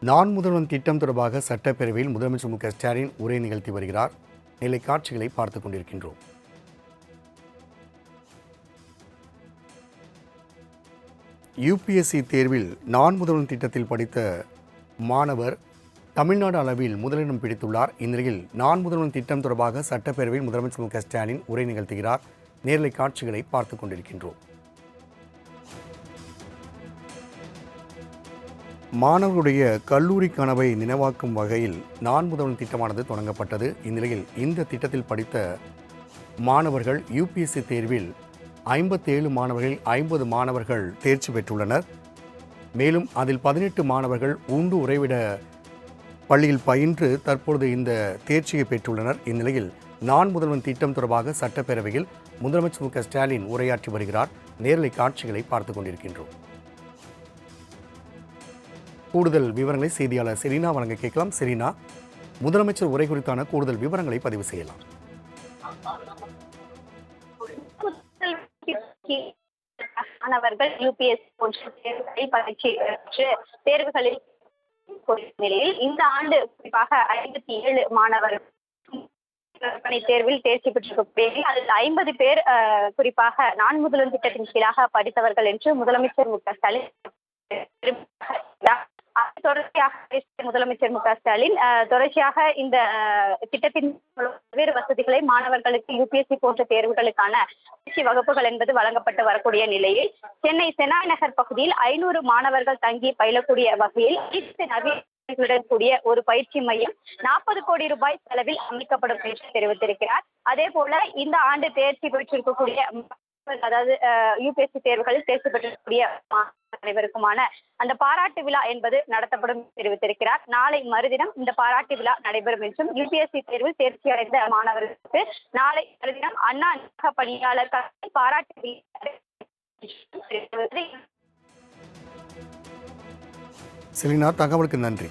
நான் முதல்வன் திட்டம் தொடர்பாக சட்டப்பேரவையில் முதலமைச்சர் மு க ஸ்டாலின் உரை நிகழ்த்தி வருகிறார். நிலை காட்சிகளை பார்த்துக் கொண்டிருக்கின்றோம். யுபிஎஸ்சி தேர்வில் நான் முதல்வன் திட்டத்தில் படித்த மாணவர் தமிழ்நாடு அளவில் முதலிடம் பிடித்துள்ளார். இந்நிலையில் நான் முதல்வன் திட்டம் தொடர்பாக சட்டப்பேரவையில் முதலமைச்சர் மு க ஸ்டாலின் உரை நிகழ்த்துகிறார். நேரலை காட்சிகளை பார்த்துக் கொண்டிருக்கின்றோம். மாணவர்களுடைய கல்லூரி கனவை நினைவாக்கும் வகையில் நான் முதல்வன் திட்டமானது தொடங்கப்பட்டது. இந்நிலையில் இந்த திட்டத்தில் படித்த மாணவர்கள் யுபிஎஸ்சி தேர்வில் ஐம்பத்தேழு மாணவர்கள் ஐம்பது மாணவர்கள் தேர்ச்சி பெற்றுள்ளனர். மேலும் அதில் பதினெட்டு மாணவர்கள் உண்டு உறைவிட பள்ளியில் பயின்று தற்பொழுது இந்த தேர்ச்சியை பெற்றுள்ளனர். இந்நிலையில் நான் முதல்வன் திட்டம் தொடர்பாக சட்டப்பேரவையில் முதலமைச்சர் மு க ஸ்டாலின் உரையாற்றி வருகிறார். நேரலை காட்சிகளை பார்த்து கொண்டிருக்கின்றோம். கூடுதல் விவரங்களை செய்தியாளர் செரீனா வழங்க கேட்கலாம். செரீனா முதலமைச்சர் உரை குறித்தான கூடுதல் விவரங்களை பதிவு செய்யலாம். மாணவர்கள் யூபிஎஸ் போன்ற பரீட்சை பெற்று தேர்வுகளில் நிலையில் இந்த ஆண்டு குறிப்பாக ஐம்பத்தி ஏழு மாணவர்கள் பணி தேர்வில் தேர்ச்சி பெற்றிருக்கக்கூடிய அதில் ஐம்பது பேர் குறிப்பாக நான் முதல்வன் திட்டத்தின் கீழாக படித்தவர்கள் என்று முதலமைச்சர் மு க ஸ்டாலின் தொடர்ச்சியாக முதலமைச்சர் மு க ஸ்டாலின் தொடர்ச்சியாக இந்த திட்டத்தின் பல்வேறு வசதிகளை மாணவர்களுக்கு யுபிஎஸ்சி போன்ற தேர்வுகளுக்கான பயிற்சி வகுப்புகள் என்பது வழங்கப்பட்டு வரக்கூடிய நிலையில் சென்னை செனாய் நகர் பகுதியில் ஐநூறு மாணவர்கள் தங்கி பயிலக்கூடிய வகையில் கூடிய ஒரு பயிற்சி மையம் நாற்பது கோடி ரூபாய் செலவில் அமைக்கப்படும் என்று தெரிவித்திருக்கிறார். அதே போல இந்த ஆண்டு தேர்ச்சி பெற்றிருக்கக்கூடிய அதாவது யூபிஎஸ்சி தேர்வுகளில் தேர்ச்சி பெற்றிருக்கக்கூடிய அனைவருக்குமான அந்த பாராட்டு விழா என்பது நடத்தப்படும் தெரிவித்திருக்கிறார். நாளை மறுதினம் இந்த பாராட்டு விழா நடைபெறும் என்றும் யுபிஎஸ்சி தேர்வில் தேர்ச்சி அடைந்த மாணவர்களுக்கு நாளை மறுதினம் அண்ணா பணியாளர் பாராட்டு விழா செலினா தகவலுக்கு நன்றி.